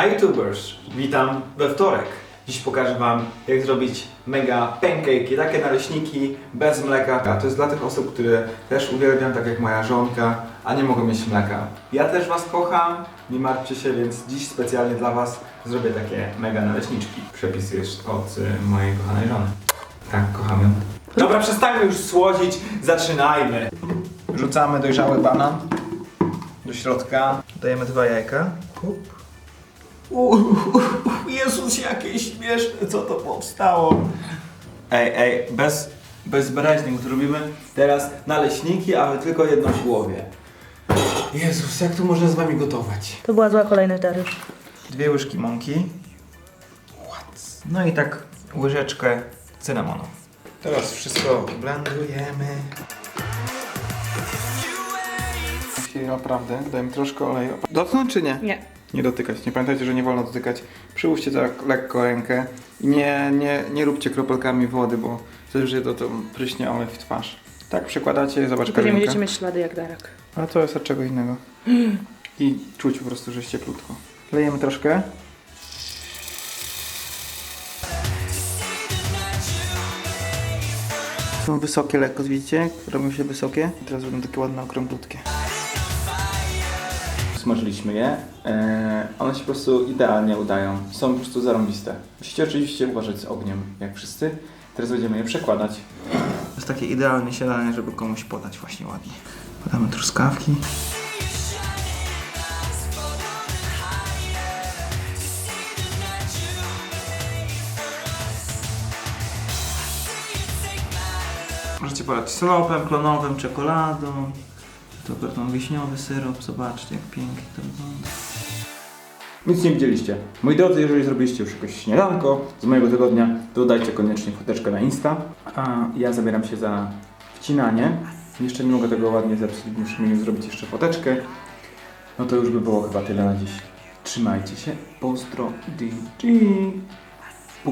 Hi YouTubers, witam we wtorek. Dziś pokażę Wam jak zrobić mega pancake, takie naleśniki bez mleka. To jest dla tych osób, które też uwielbiam, tak jak moja żonka, a nie mogą mieć mleka. Ja też Was kocham, nie martwcie się, więc dziś specjalnie dla Was zrobię takie mega naleśniczki. Przepis jest od y, mojej kochanej żony. Tak, kocham ją. Dobra, przestańmy już słodzić, zaczynajmy. Rzucamy dojrzały banan do środka. Dajemy dwa jajka. Kup. Uuu, Jezus, jakie śmieszne, co to powstało. Ej, ej, bez, bez bereźnych zrobimy teraz naleśniki, ale tylko jedno w głowie. Jezus, jak tu można z wami gotować? To była zła kolejność, Dariusz. Dwie łyżki mąki. What? No i tak łyżeczkę cynamonu. Teraz wszystko blendujemy. Dzisiaj naprawdę dajemy troszkę oleju. Dotknąć czy nie? Nie. Nie dotykać. Nie pamiętajcie, że nie wolno dotykać. Przyłóżcie tak lekko rękę i nie, nie, nie róbcie kropelkami wody, bo wtedy to, to pryśnie olej w twarz. Tak przekładacie, zobacz Karinka. będziecie mieć ślady jak Darek. Ale to jest od czego innego. I czuć po prostu, że jest cieplutko. Lejemy troszkę. Są wysokie lekko, widzicie? Robią się wysokie. I teraz będą takie ładne, okrąglutkie. Smażyliśmy je. Eee, one się po prostu idealnie udają. Są po prostu zarąbiste. Musicie oczywiście uważać z ogniem, jak wszyscy. Teraz będziemy je przekładać. To jest takie idealne siadanie, żeby komuś podać właśnie ładnie. Podamy truskawki. Możecie podać syropem klonowym, czekoladą. To karton wiśniowy syrop. Zobaczcie, jak pięknie to wygląda. Nic nie widzieliście. Moi drodzy, jeżeli zrobiliście już jakieś śniadanko z mojego tygodnia, to dodajcie koniecznie foteczkę na Insta. A ja zabieram się za wcinanie. Jeszcze nie mogę tego ładnie zepsuć, muszę mi zrobić jeszcze foteczkę. No to już by było chyba tyle na dziś. Trzymajcie się. Postro DG.